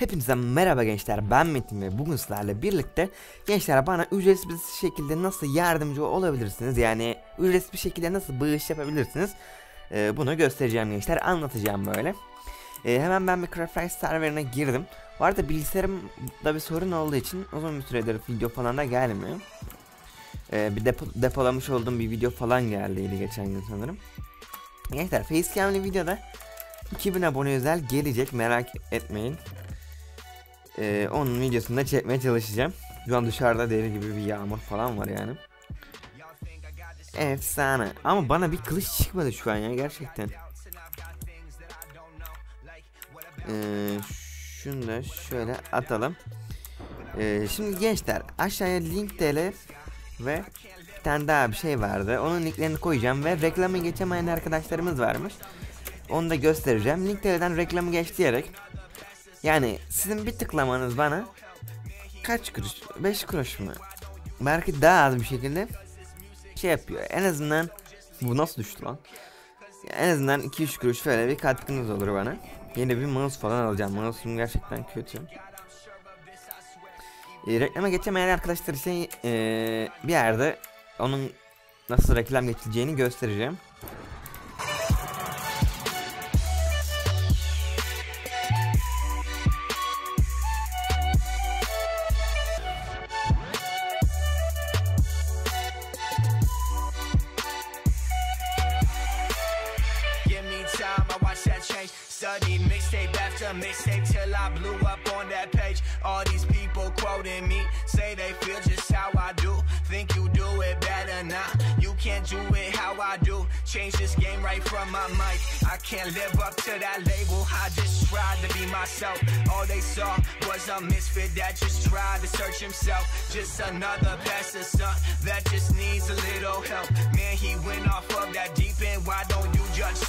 Hepinize merhaba gençler ben Metin ve bugün sizlerle birlikte gençler bana ücretsiz bir şekilde nasıl yardımcı olabilirsiniz? Yani ücretsiz bir şekilde nasıl bağış yapabilirsiniz? Ee, bunu göstereceğim gençler anlatacağım böyle. Ee, hemen ben Craft serverine girdim. Bu arada bilgisayarımda bir sorun olduğu için uzun bir süredir video falan da gelmiyor. Ee, bir depo, depolamış olduğum bir video falan geldiydi geçen gün sanırım. Gençler facecam'li videoda 2000 abone özel gelecek merak etmeyin ee, onun videosunu da çekmeye çalışacağım. Şu an dışarıda deli gibi bir yağmur falan var yani. Efsane. Ama bana bir kılıç çıkmadı şu an ya gerçekten. Ee, şunu da şöyle atalım. Ee, şimdi gençler aşağıya link tl ve bir tane daha bir şey vardı. Onun linklerini koyacağım ve reklamı geçemeyen arkadaşlarımız varmış. Onu da göstereceğim. Link TL'den reklamı geç diyerek yani sizin bir tıklamanız bana kaç kuruş? 5 kuruş mu? Belki daha az bir şekilde şey yapıyor. En azından bu nasıl düştü lan? En azından 2-3 kuruş şöyle bir katkınız olur bana. Yeni bir mouse falan alacağım. Mouse'um gerçekten kötü. E, reklama geçemeyen arkadaşlar için e, bir yerde onun nasıl reklam geçileceğini göstereceğim. Watch that change. Studied mixtape after mixtape till I blew up on that page. All these people quoting me, say they feel just how I do. Think you do it better now. You can't do it how I do. Change this game right from my mic. I can't live up to that label. I just tried to be myself. All they saw was a misfit that just tried to search himself. Just another pastor son that just needs a little help. Man, he went off of that deep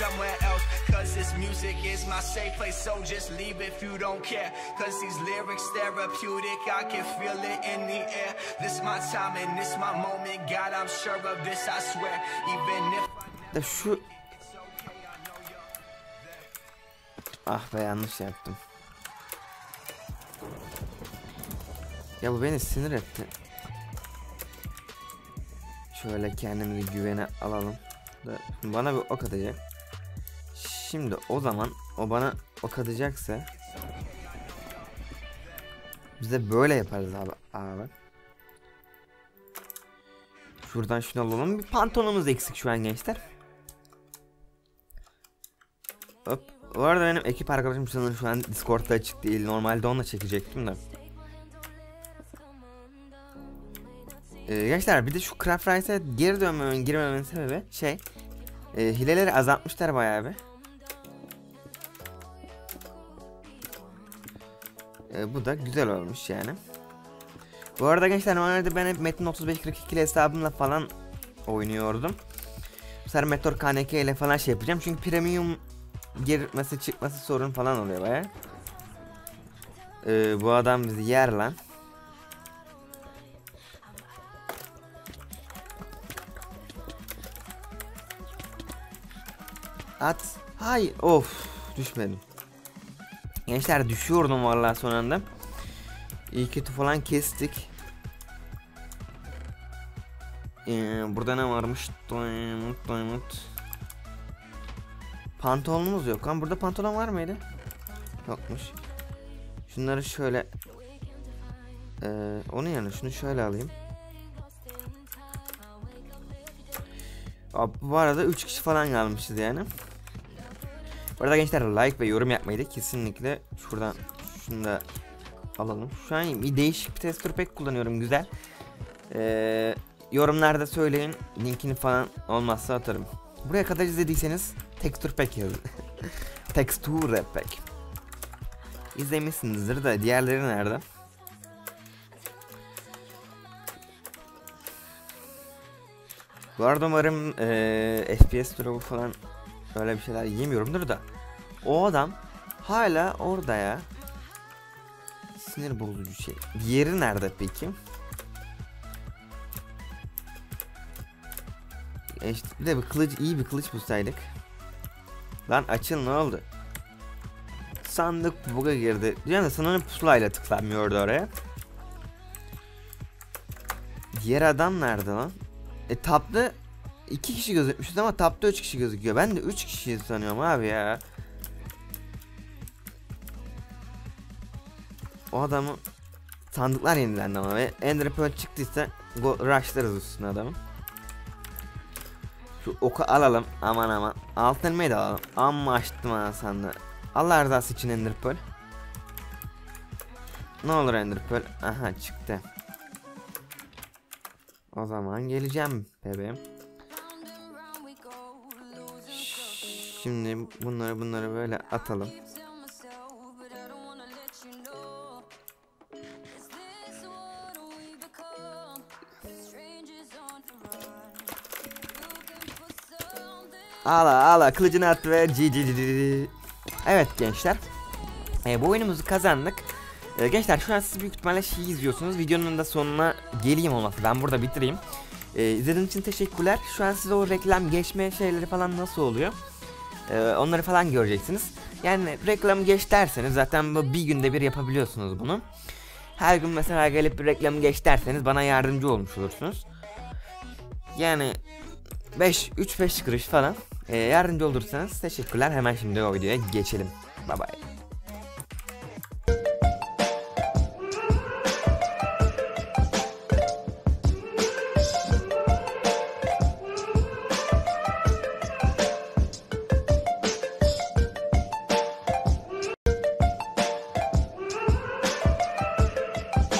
somewhere else? Cause this music is my safe place. So just leave if you don't care. Cause these lyrics therapeutic. I can feel it in the air. This my time and this my moment. God, I'm sure of this, I swear. Even if Da şu Ah be yanlış yaptım. Ya bu beni sinir etti. Şöyle kendimizi güvene alalım. Bana bir ok atacak. Şimdi o zaman o bana ok atacaksa biz de böyle yaparız abi. abi. Şuradan şunu alalım. Bir pantolonumuz eksik şu an gençler. Hop. Bu arada benim ekip arkadaşım sanırım şu an Discord'da açık değil. Normalde onunla çekecektim de. Ee, gençler bir de şu Craft Rice'e geri dönmemin, girmememin sebebi şey. E, hileleri azaltmışlar bayağı bir. E, bu da güzel olmuş yani. Bu arada gençler normalde ben hep Metin 3542 hesabımla falan oynuyordum. Bu sefer KNK ile falan şey yapacağım çünkü premium girmesi çıkması sorun falan oluyor baya. Ee, bu adam bizi yer lan. At. Hay of düşmedim. Gençler düşüyordum vallahi son anda. İyi kötü falan kestik. Ee, burada ne varmış? Diamond, diamond. Pantolonumuz yok. Ama burada pantolon var mıydı? Yokmuş. Şunları şöyle ee, onun yerine şunu şöyle alayım. Bu arada 3 kişi falan kalmışız yani. Arada gençler like ve yorum yapmayı da kesinlikle şuradan şunu da alalım. Şu an bir değişik bir tester pack kullanıyorum güzel. Ee, yorumlarda söyleyin linkini falan olmazsa atarım. Buraya kadar izlediyseniz texture pack yazın. texture pack. İzlemişsinizdir de diğerleri nerede? Bu arada umarım ee, FPS drop'u falan öyle bir şeyler yemiyorumdur da. O adam hala orada ya. Sinir bozucu şey. Diğeri nerede peki? E işte bir de bir kılıç iyi bir kılıç bulsaydık. Lan açıl ne oldu? sandık buga girdi. Yani sanırım pusulayla tıklanmıyordu oraya. Diğer adam nerede lan? E tapta 2 kişi gözükmüşüz ama tapta 3 kişi gözüküyor. Ben de 3 kişi sanıyorum abi ya. O adamı sandıklar yenilendi ama ve Ender Pearl çıktıysa go rushlarız üstüne adamın. Şu oku alalım aman aman. Altın elmayı da alalım. Amma açtım ha sandığı. Allah rızası için Ender Pearl. Ne olur Ender Pearl. Aha çıktı. O zaman geleceğim bebeğim. Şimdi bunları bunları böyle atalım. Ala ala kılıcını at ve ci ci ci ci. Evet gençler. E, bu oyunumuzu kazandık. E, gençler şu an siz büyük ihtimalle şey izliyorsunuz. Videonun da sonuna geleyim olması. Ben burada bitireyim. E, izlediğiniz için teşekkürler. Şu an size o reklam geçme şeyleri falan nasıl oluyor? E, onları falan göreceksiniz. Yani reklam geç derseniz zaten bu bir günde bir yapabiliyorsunuz bunu. Her gün mesela gelip bir reklam geç derseniz bana yardımcı olmuş olursunuz. Yani 5 3-5 kuruş falan e, yardımcı olursanız teşekkürler. Hemen şimdi o videoya geçelim. Bye bye.